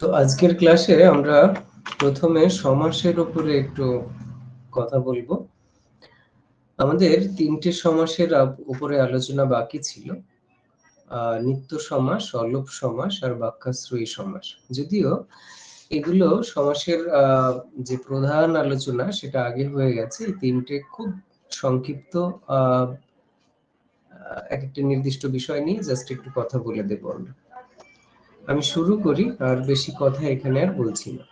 তো আজকের ক্লাসে আমরা প্রথমে সমাসের উপরে একটু কথা বলব। আমাদের তিনটে সমাসের উপরে আলোচনা বাকি ছিল। নিত্য সমাস, অলোপ সমাস আর বাক্যাশ্রয়ী সমাস। যদিও এগুলো সমাসের যে প্রধান আলোচনা সেটা আগে হয়ে গেছে। তিনটে খুব সংক্ষিপ্ত এক একটা নির্দিষ্ট বিষয় নিয়ে জাস্ট একটু কথা বলে দেবো আমরা। আমি শুরু করি, আর বেশি কথা এখানে আর বলছি না।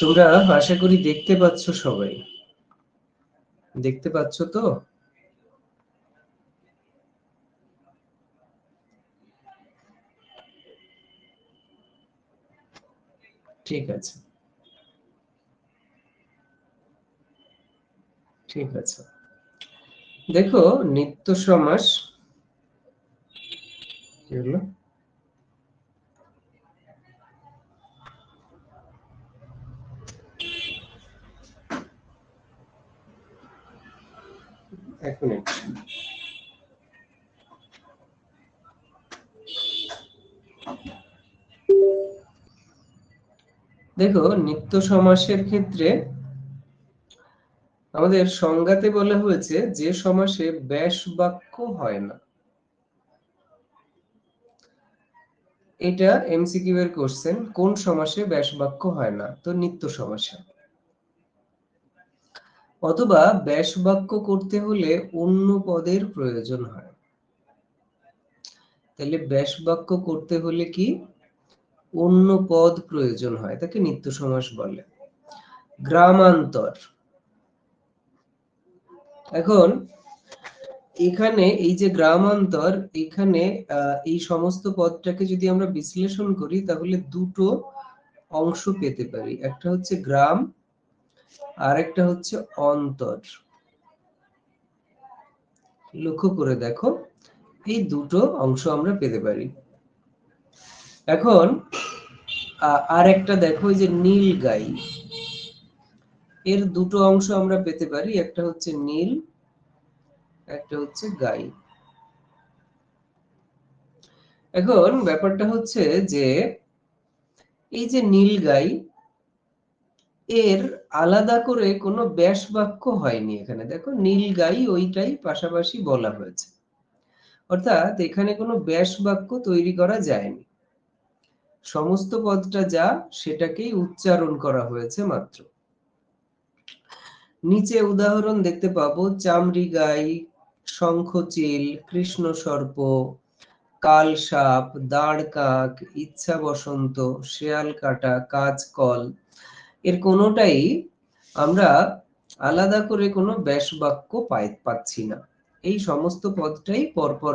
তোমরা আশা করি দেখতে পাচ্ছ সবাই। দেখতে পাচ্ছ তো? ঠিক আছে। ঠিক আছে। দেখো নিত্য সমাস হলো? এক মিনিট। দেখো, নিত্য সমাসের ক্ষেত্রে আমাদের সংজ্ঞাতে বলা হয়েছে যে সমাসে ব্যাস বাক্য হয় না। এটা এমসিকিউ এর কোশ্চেন কোন সমাসে ব্যাস বাক্য হয় না? তো নিত্য সমাসে। অথবা ব্যাস বাক্য করতে হলে অন্য পদের প্রয়োজন হয়। তাহলে ব্যাস বাক্য করতে হলে কি? অন্য পদ প্রয়োজন হয়, তাকে নিত্য সমাস বলে। গ্রামান্তর। এখন এখানে এই যে গ্রামান্তর, এখানে এই সমস্ত পদটাকে যদি আমরা বিশ্লেষণ করি, তাহলে দুটো অংশ পেতে পারি। একটা হচ্ছে গ্রাম আর একটা হচ্ছে অন্তর। লক্ষ্য করে দেখো, এই দুটো অংশ আমরা পেতে পারি। এখন আর একটা দেখো যে নীল গাই। এর দুটো অংশ আমরা পেতে পারি, একটা হচ্ছে নীল, একটা হচ্ছে গাই। এখন ব্যাপারটা হচ্ছে যে, এই যে নীল গাই, এর আলাদা করে কোনো ব্যাস বাক্য হয়নি এখানে। দেখো, নীল গাই ওইটাই পাশাপাশি বলা হয়েছে। অর্থাৎ এখানে কোনো ব্যাস বাক্য তৈরি করা যায়নি। সমস্ত পদটা যা, সেটাকেই উচ্চারণ করা হয়েছে মাত্র। নিচে উদাহরণ দেখতে পাবো, চামড়ি গাই শঙ্খচিল কৃষ্ণ সর্প, কাল সাপ, দাঁড় কাক, ইচ্ছা বসন্ত, শেয়াল কাটা, কাজ কল। এর কোনোটাই আমরা আলাদা করে কোনো ব্যাস বাক্য পাচ্ছি না। এই সমস্ত পদটাই পরপর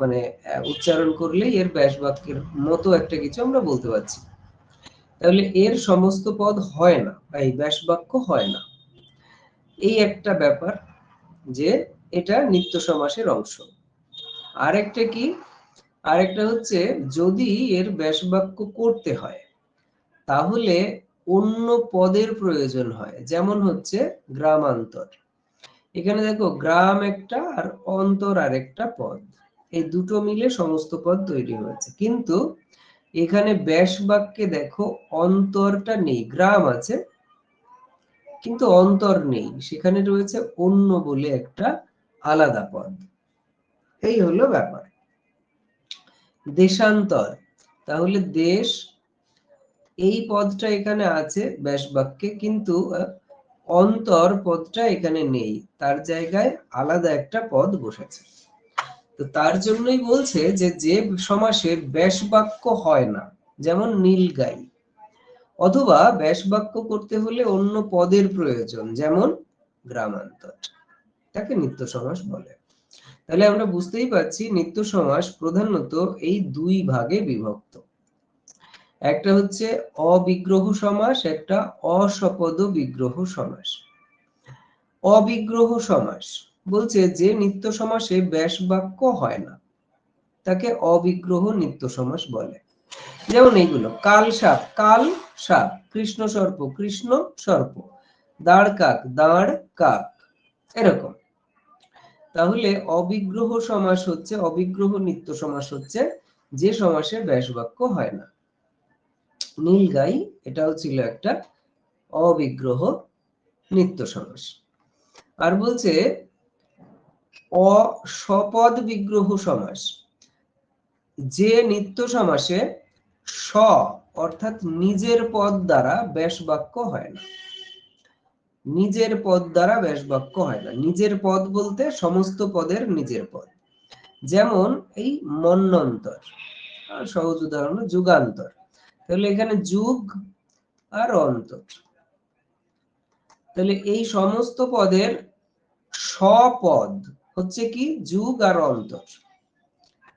মানে উচ্চারণ করলেই এর ব্যাস বাক্যের মতো একটা কিছু আমরা বলতে পারছি। তাহলে এর সমস্ত পদ হয় না বা এই ব্যাস বাক্য হয় না। এই একটা ব্যাপার যে এটা নিত্য সমাসের অংশ। আরেকটা কি? আরেকটা হচ্ছে যদি এর ব্যাস বাক্য করতে হয়, তাহলে অন্য পদের প্রয়োজন হয়। যেমন হচ্ছে গ্রামান্তর। এখানে দেখো, গ্রাম একটা আর অন্তর আরেকটা পদ। এই দুটো মিলে সমস্ত পদ তৈরি হয়েছে। কিন্তু এখানে ব্যাস বাক্যে দেখো অন্তরটা নেই, গ্রাম আছে, কিন্তু অন্তর নেই। সেখানে রয়েছে অন্য বলে একটা আলাদা পদ। এই হলো ব্যাপার। দেশান্তর, তাহলে দেশ, এই পদটা এখানে আছে ব্যাস বাক্যে, কিন্তু অন্তর পদটা এখানে নেই। তার জায়গায় আলাদা একটা পদ বসেছে। তো তার জন্যই বলছে যে যে সমাসে ব্যাস বাক্য হয় না, যেমন নীলগাই অথবা ব্যাস বাক্য করতে হলে অন্য পদের প্রয়োজন, যেমন গ্রামান্তর। তাকে নিত্য সমাস বলে। তাহলে আমরা বুঝতেই পারছি নিত্য সমাস প্রধানত এই দুই ভাগে বিভক্ত। একটা হচ্ছে অবিগ্রহ সমাস, একটা অসপদ বিগ্রহ সমাস। অবিগ্রহ সমাস বলছে যে নিত্য সমাসে ব্যাস বাক্য হয় না। তাকে অবিগ্রহ নিত্য সমাস বলে। যেমন এইগুলো, কাল সাপ কাল সাপ, কৃষ্ণ সর্প কৃষ্ণ সর্প, দাঁড় কাক দাঁড় কাক, এরকম। তাহলে অবিগ্রহ সমাস হচ্ছে, অবিগ্রহ নিত্য সমাস হচ্ছে, যে সমাসে ব্যাস বাক্য হয় না। নীল গাই, এটাও ছিল একটা অবিগ্রহ নিত্য সমাস। আর বলছে অসপদ বিগ্রহ সমাস যে নিত্য সমাসে স অর্থাৎ নিজের পদ দ্বারা ব্যাস বাক্য হয় না। নিজের পদ দ্বারা ব্যাস বাক্য হয় না। নিজের পদ বলতে সমস্ত পদের নিজের পদ। যেমন এই মন্নন্তর সহজ উদাহরণ যুগান্তর। তাহলে এখানে যুগ আর অন্তর। তাহলে এই সমস্ত পদের স্বপদ হচ্ছে কি যুগ আর অন্তর।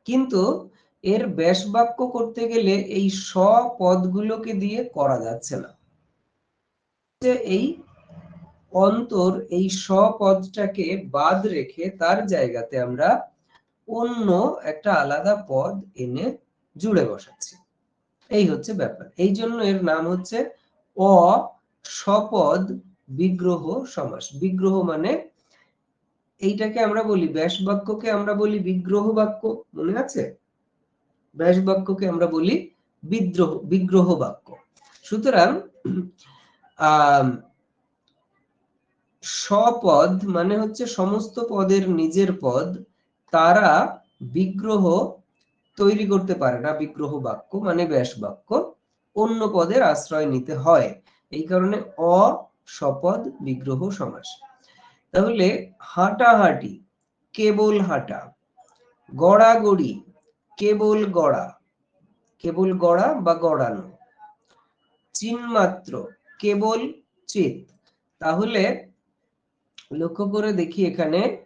কিন্তু এর ব্যাস বাক্য করতে গেলে এই স্বপদগুলোকে দিয়ে করা যাচ্ছে না। এই অন্তর, এই স্বপদটাকে বাদ রেখে তার জায়গাতে আমরা অন্য একটা আলাদা পদ এনে জুড়ে বসাচ্ছি। এই হচ্ছে ব্যাপার। এই জন্য এর নাম হচ্ছে অ সপদ বিগ্রহ সমাস। বিগ্রহ মানে এইটাকে আমরা বলি ব্যাস বাক্যকে আমরা বলি বিগ্রহ বাক্য মনে আছে? ব্যাস বাক্যকে আমরা বলি বিদ্রোহ বিগ্রহ বাক্য সুতরাং স্বপদ মানে হচ্ছে সমস্ত পদের নিজের পদ, তারা বিগ্রহ তৈরি করতে পারে না বিগ্রহ বাক্য মানে ব্যাস বাক্য অন্য পদের আশ্রয় নিতে হয়। এই কারণে অ সপদ বিগ্রহ, সমাস। তাহলে হাঁটাহাঁটি, কেবল হাঁটা। গড়াগড়ি, কেবল গড়া। কেবল গড়া বা গড়ানো। চিনমাত্র, কেবল চিত। তাহলে লক্ষ্য করে দেখি এখানে,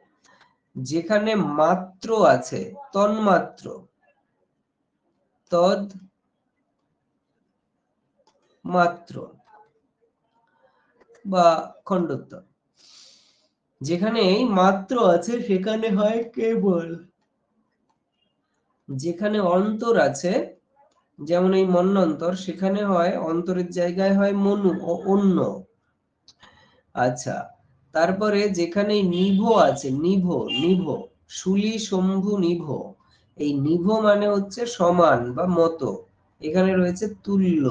যেখানে মাত্র আছে, তন্মাত্র। তদ মাত্র বা খণ্ডত্ব যেখানে মাত্র আছে, সেখানে হয় কেবল। যেখানে অন্তর আছে, যেমন এই মন্নন্তর, সেখানে হয়, অন্তরের জায়গায় হয় মনু ও অন্য। আচ্ছা তারপরে যেখানে নিভ আছে, নিভ নিভ, শুলি, শম্ভু, নিভ। এই নিভ মানে হচ্ছে সমান বা মতো। এখানে রয়েছে তুল্য।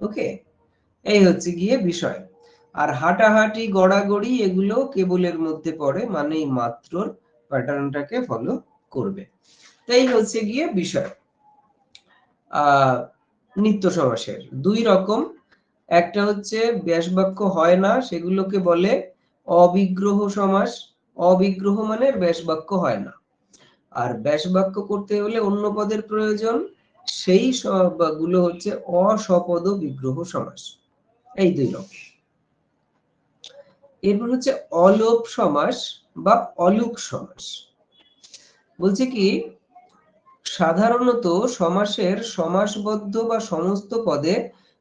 ওকে? এই হচ্ছে গিয়ে বিষয়। আর হাঁটাহাঁটি, গড়াগড়ি এগুলো কেবলের মধ্যে পড়ে মানে এই প্যাটার্নটাকে ফলো করবে। তাই হচ্ছে গিয়ে বিষয়। নিত্য সমাসের দুই রকম। একটা হচ্ছে ব্যাস বাক্য হয় না, সেগুলোকে বলে অবিগ্রহ সমাস। অবিগ্রহ মানে ব্যাস বাক্য হয় না। আর ব্যাস বাক্য করতে হলে অন্য পদের প্রয়োজন। সেই সবগুলো হচ্ছে অসপদ বিগ্রহ সমাস। এই দুই রকম। এরপর হচ্ছে অলোপ সমাস বা অলুক সমাস। বলছে কি, সাধারণত সমাসের সমাসবদ্ধ বা সমস্ত পদে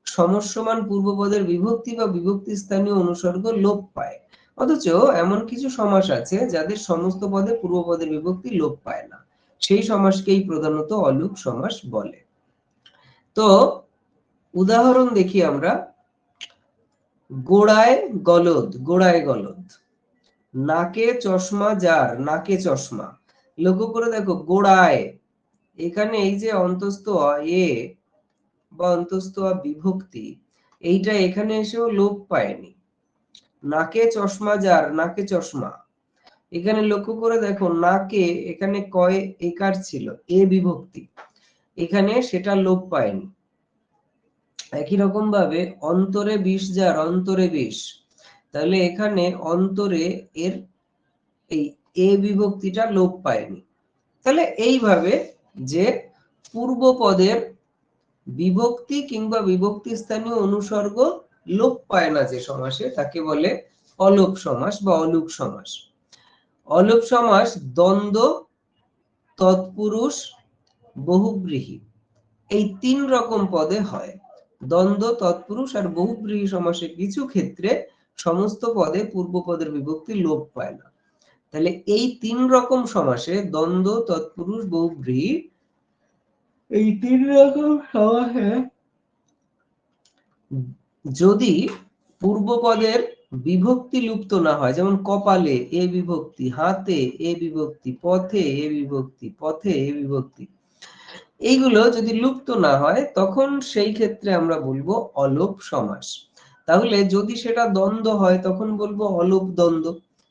সমস্যমান পূর্বপদের বিভক্তি বা বিভক্তি স্থানীয় অনুসর্গ লোপ পায়। অথচ এমন কিছু সমাস আছে যাদের সমস্ত পদে পূর্বপদের বিভক্তি লোপ পায় না। সেই সমাসকেই প্রধানত অলুক সমাস বলে। তো উদাহরণ দেখি আমরা। গোড়ায় গলদ গোড়ায় গলদ। নাকে চশমা যার, নাকে চশমা। লক্ষ্য করে দেখো, গোড়ায়। এখানে এই যে অন্তস্থ এ বা অন্তস্থ বিভক্তি, এইটা এখানে এসেও লোপ পায়নি। নাকে চশমা যার, নাকে চশমা। এখানে লক্ষ্য করে দেখো, নাকে এখানে কয় একার ছিল? এ বিভক্তি। এখানে সেটা লোপ পায়নি। একই রকম ভাবে অন্তরে বিষ যার অন্তরে বিষ। তাহলে এখানে অন্তরে এর এই এ বিভক্তিটা লোপ পায়নি। তাহলে এইভাবে যে পূর্ব পদের বিভক্তি কিংবা বিভক্তি স্থানীয় অনুসর্গ লোপ পায় না যে সমাসে, তাকে বলে অলোপ সমাস বা অলোক সমাস। অলোপ সমাস দ্বন্দ্ব, তৎপুরুষ, বহুব্রীহী। এই তিন রকম পদে হয়। দ্বন্দ্ব তৎপুরুষ আর বহুব্রীহী সমাসে কিছু ক্ষেত্রে সমস্ত পদে পূর্ব পদের বিভক্তি লোপ পায় না। তাহলে এই তিন রকম সমাসে দ্বন্দ্ব তৎপুরুষ বহুব্রীহী এই তিন রকম সমাসে যদি পূর্বপদের বিভক্তি লুপ্ত না হয় যেমন কপালে এ বিভক্তি হাতে এ বিভক্তি পথে এ বিভক্তি পথে এ বিভক্তি এইগুলো যদি লুপ্ত না হয়, তখন সেই ক্ষেত্রে আমরা বলব অলোপ সমাস। তাহলে যদি সেটা দ্বন্দ্ব হয়, তখন বলব অলোপ দ্বন্দ্ব।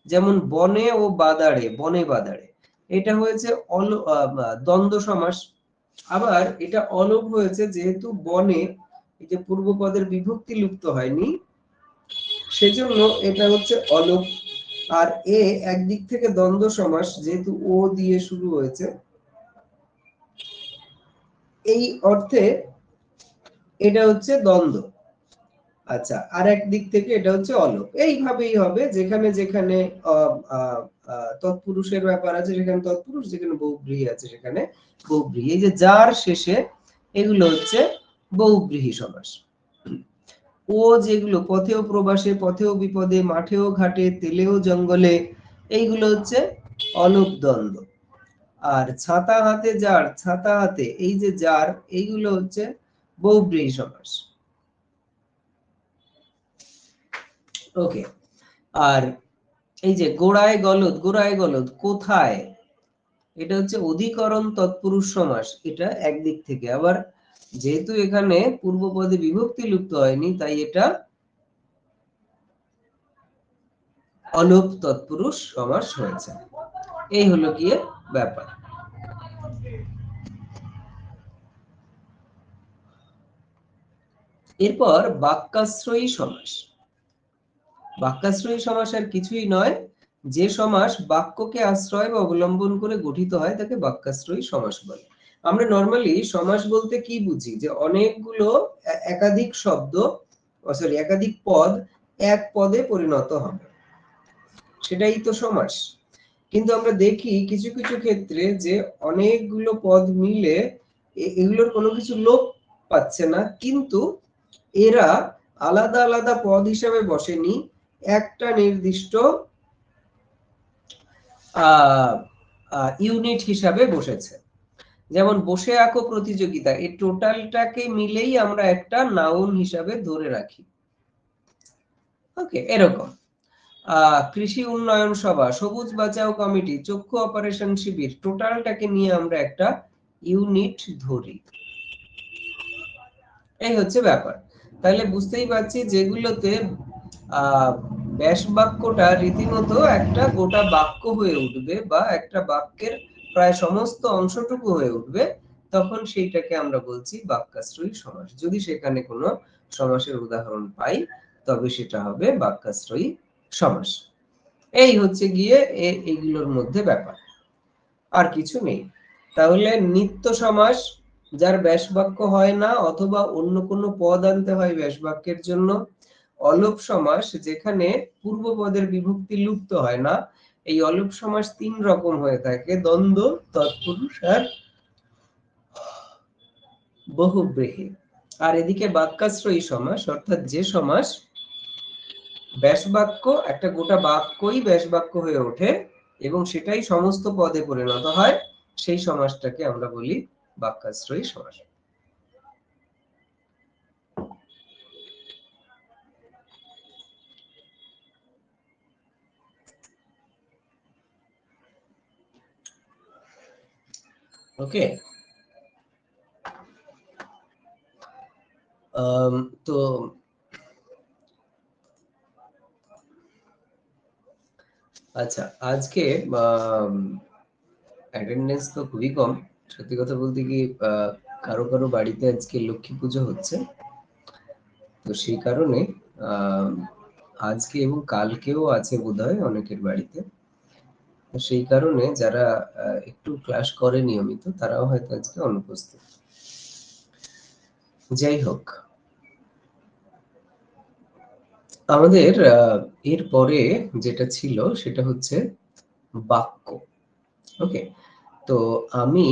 যেমন বনে ও বাদাড়ে, বনে বাদাড়ে। এটা হয়েছে অল দ্বন্দ্ব সমাস। আবার এটা অলোপ হয়েছে যেহেতু বনে এই যে পূর্বপদের বিভক্তি লুপ্ত হয়নি, সেজন্য এটা হচ্ছে অলোপ। আর এ একদিক থেকে দ্বন্দ্ব সমাস, যেহেতু ও দিয়ে শুরু হয়েছে এই অর্থে এটা হচ্ছে দ্বন্দ্ব। আচ্ছা আর এক দিক থেকে এটা হচ্ছে অলোক। এইভাবেই হবে, যেখানে যেখানে তৎপুরুষের ব্যাপার আছে সেখানে তৎপুরুষ, যেখানে বহুব্রীহি আছে, সেখানে বহুব্রীহি। এই যে যার শেষে, এগুলো হচ্ছে বহুব্রীহি সমাস। ও যেগুলো, পথেও প্রবাসে, পথেও বিপদে, মাঠেও ঘাটে, তেলেও জঙ্গলে, এইগুলো হচ্ছে অলোক দ্বন্দ্ব। আর ছাতা হাতে যার, ছাতা হাতে, এই যে যার, এইগুলো হচ্ছে বহুব্রীহি সমাস ওকে আর এই যে গোড়ায় গলদ গোড়ায় গলদ, কোথায়? এটা হচ্ছে অধিকরণ তৎপুরুষ সমাস, এটা একদিক থেকে। আবার যেহেতু এখানে পূর্বপদে বিভক্তি লুপ্ত হয়নি, তাই এটা অলোপ তৎপুরুষ সমাস হয়েছে। এই হলো গিয়ে ব্যাপার। এরপর বাক্যাশ্রয়ী সমাস। বাক্যাশ্রয়ী সমাস আর কিছুই নয়, যে সমাস বাক্যকে আশ্রয় বা অবলম্বন করে গঠিত হয় তাকে বাক্যাশ্রয়ী সমাস বলে। আমরা নর্মালি সমাস বলতে কি বুঝি? যে অনেকগুলো একাধিক শব্দ সরি একাধিক পদ এক পদে পরিণত হবে। সেটাই তো সমাস। কিন্তু আমরা দেখি কিছু কিছু ক্ষেত্রে যে অনেকগুলো পদ মিলে এগুলোর কোনো কিছু লোপ পাচ্ছে না, কিন্তু এরা আলাদা আলাদা পদ হিসাবে বসেনি। একটা নির্দিষ্ট ইউনিট হিসাবে বসেছে। যেমন বসে আঁকো প্রতিযোগিতা, এই টোটালটাকে মিলেই আমরা একটা নাউন হিসাবে ধরে রাখি। ওকে এরকম। কৃষি উন্নয়ন সভা, সবুজ বাঁচাও কমিটি, চক্ষু অপারেশন শিবির, টোটালটাকে নিয়ে আমরা একটা ইউনিট ধরি। এই হচ্ছে ব্যাপার। তাহলে বুঝতেই পারছি যেগুলোতে ব্যাস বাক্যটা রীতিমতো একটা গোটা বাক্য হয়ে উঠবে বা একটা বাক্যের প্রায় সমস্ত অংশটুকু হয়ে উঠবে, তখন সেইটাকে আমরা বলছি বাক্যাশ্রয়ী সমাস। যদি সেখানে কোনো সমাসের উদাহরণ পাই, তবে সেটা হবে বাক্যাশ্রয়ী সমাস। এই হচ্ছে গিয়ে এইগুলোর মধ্যে ব্যাপার। আর কিছু নেই। তাহলে নিত্য সমাস, যার ব্যাস বাক্য হয় না, অথবা অন্য কোনো পদ আনতে হয় ব্যাস বাক্যের জন্য, অলোপ সমাস, যেখানে পূর্ব পদের বিভক্তি লুপ্ত হয় না, এই অলোপ সমাস তিন রকম হয়ে থাকে, দ্বন্দ্ব, তৎপুরুষ আর বহুব্রীহি। আর এদিকে বাক্যাশ্রয়ী সমাস, অর্থাৎ যে সমাস ব্যাস বাক্য একটা গোটা বাক্যই ব্যাস বাক্য হয়ে ওঠে এবং সেটাই সমস্ত পদে পরিণত হয় সেই সমাসটাকে আমরা বলি বাক্যাশ্রয়ী সমাস। ওকে um, তো আচ্ছা আজকে অ্যাটেন্ডেন্স তো খুবই কম। সত্যি কথা বলতে কি কারও কারও বাড়িতে আজকে লক্ষ্মী পুজো হচ্ছে। তো সেই কারণে আজকে এবং কালকেও আছে বোধহয় অনেকের বাড়িতে। সেই কারণে যারা একটু ক্লাস করে নিয়মিত, তারাও হয়তো আজকে অনুপস্থিত। যাই হোক আমাদের এর পরে যেটা ছিল সেটা হচ্ছে বাক্য। ওকে তো আমি